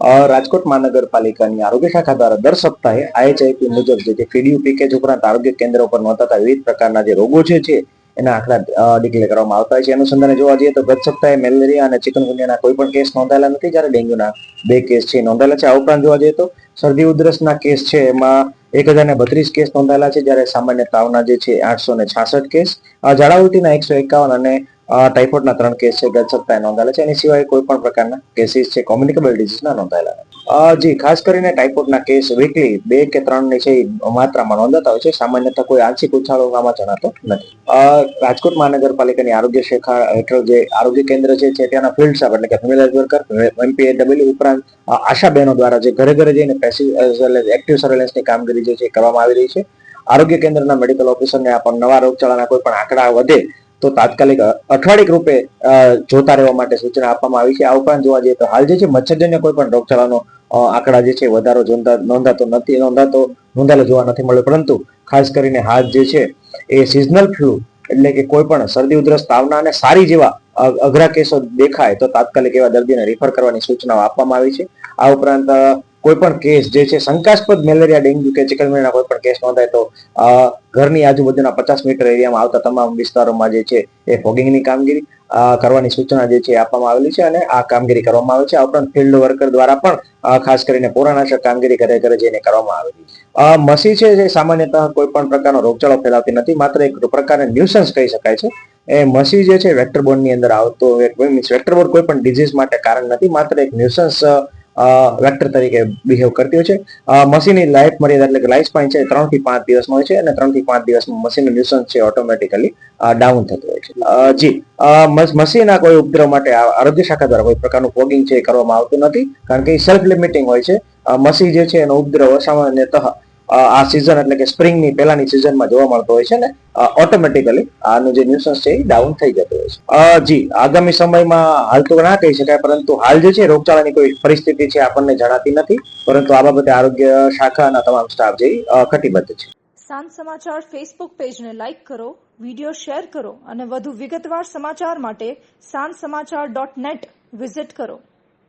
રાજકોટ મહાનગરપાલિકાની આરોગ્ય શાખા દ્વારા દર સપ્તાહે આઈએચઆઈપી મુજબ જે પીડીયુ પેકેજ ઉપરાંત આરોગ્ય કેન્દ્ર ઉપર નોંધાતા વિવિધ પ્રકારના જે રોગો છે એના આંકડા ડિક્લેર કરવામાં આવતા હોય છે. અનુસંધાને જોવા જઈએ તો ગત સપ્તાહે મેલેરિયા અને ચિકનગુનિયાના કોઈ પણ કેસ નોંધાયેલા નથી. જ્યારે ડેન્ગ્યુના બે કેસ છે નોંધાયેલા છે. આ ઉપરાંત જોવા જઈએ તો શરદી ઉધરસના કેસ છે. એમાં એક હજાર ને બત્રીસ કેસ નોંધાયેલા છે. જ્યારે સામાન્ય તાવના જે છે આઠસો ને છાસઠ કેસ. ઝાડા ઉલટીના એકસો એકાવન અને ટાઇફોઇડના ત્રણ કેસ છે ગત સપ્તાહે નોંધાયેલા છે. એની સિવાય કોઈ પણ પ્રકારના કેસીસ છે કોમ્યુનિકેબલ ડિઝીઝના નોંધાયેલા. જી ખાસ કરીને ટાઇફોઇડના કેસ વીકલી બે કે ત્રણની છે માત્રામાં નોંધાતા હોય છે. સામાન્યતઃ કોઈ આંશિક ઉછાળો આમાં જણાતો નથી. રાજકોટ મહાનગરપાલિકાની આરોગ્ય શાખા હેઠળ જે આરોગ્ય કેન્દ્ર છે ત્યાંના ફિલ્ડ સ્ટાફ એટલે કે ફેમિલી વર્કર એમપીએડબલ્યુ ઉપરાંત આશા બહેનો દ્વારા જે ઘરે ઘરે જઈને એક્ટિવ સર્વેલન્સની કામગીરી જે છે કરવામાં આવી રહી છે. આરોગ્ય કેન્દ્રના મેડિકલ ઓફિસરને આ પણ નવા રોગચાળાના કોઈ પણ આંકડા વધે તો તાત્કાલિક અઠવાડિક રૂપે જોતા રહેવા માટે સૂચના આપવામાં આવી છે. આ ઉપરાંત જોવા જઈએ તો હાલ જે છે મચ્છરજન્ય કોઈ પણ રોગચાળાનો આંકડા જે છે વધારો નોંધાતો નથી, નોંધાતો, નોંધાયેલો જોવા નથી મળ્યો. પરંતુ ખાસ કરીને હાલ જે છે એ સિઝનલ ફ્લૂ એટલે કે કોઈ પણ શરદી, ઉધરસ, તાવના અને સારી જેવા અઘરા કેસો દેખાય તો તાત્કાલિક એવા દર્દીને રિફર કરવાની સૂચનાઓ આપવામાં આવી છે. આ ઉપરાંત કોઈ પણ કેસ જે છે, શંકાસ્પદ મેલેરિયા, ડેન્ગ્યુ કે ચિકનગુનિયાના કોઈ પણ કેસ નોંધાય તો ઘરની આજુબાજુના પચાસ મીટર એરિયામાં આવતા તમામ વિસ્તારોમાં જે છે, એ ફોગિંગની કામગીરી કરવાની સૂચના જે છે આપવામાં આવેલી છે અને આ કામગીરી કરવામાં આવે છે. આ ઉપરાંત ફિલ્ડ વર્કર દ્વારા પણ ખાસ કરીને પોરાનાશક કામગીરી ઘરે ઘરે જઈને કરવામાં આવેલી મસી છે જે સામાન્યતઃ કોઈ પણ પ્રકારનો રોગચાળો ફેલાવતી નથી, માત્ર એક પ્રકારને ન્યુસન્સ કહી શકાય છે. એ મસી જે છે, વેક્ટર બોર્ડની અંદર આવતો મીન્સ વેક્ટર બોર્ડ કોઈ પણ ડિઝીઝ માટે કારણ નથી, માત્ર એક ન્યુસન્સ વેક્ટર તરીકે બિહેવ કરતી હોય છે. મશીનની લાઈફ મર્યાદા એટલે કે લાઈફ સ્પાન છે ત્રણથી પાંચ દિવસનો હોય છે અને ત્રણથી પાંચ દિવસમાં મશીનનું ન્યુસન્સ છે ઓટોમેટિકલી ડાઉન થતું હોય છે. જી મસીના કોઈ ઉપદ્રવ માટે આરોગ્ય શાખા દ્વારા કોઈ પ્રકારનું ફોગિંગ છે એ કરવામાં આવતું નથી, કારણ કે એ સેલ્ફ લિમિટિંગ હોય છે. મસી જે છે એનો ઉપદ્રવ સામાન્યતઃ આ સિઝન એટલે કે સ્પ્રિંગની પહેલાની સિઝનમાં જોવા મળતો હોય છે ને ઓટોમેટિકલી આનું જે ન્યુસન્સ છે એ ડાઉન થઈ જતું હોય છે. જી, આગામી સમયમાં હાલ તો ના કહી શકાય, પરંતુ હાલ જે છે રોગચાળાની કોઈ પરિસ્થિતિ છે આપણને જણાતી નથી, પરંતુ આ બાબતે આરોગ્ય શાખાના તમામ સ્ટાફ જે કટિબદ્ધ છે. સાંજ સમાચાર ફેસબુક પેજને લાઇક કરો વીડિયો શેર કરો અને વધુ વિગતવાર સમાચાર માટે સાંજ સમાચાર ડોટ નેટ વિઝિટ કરો.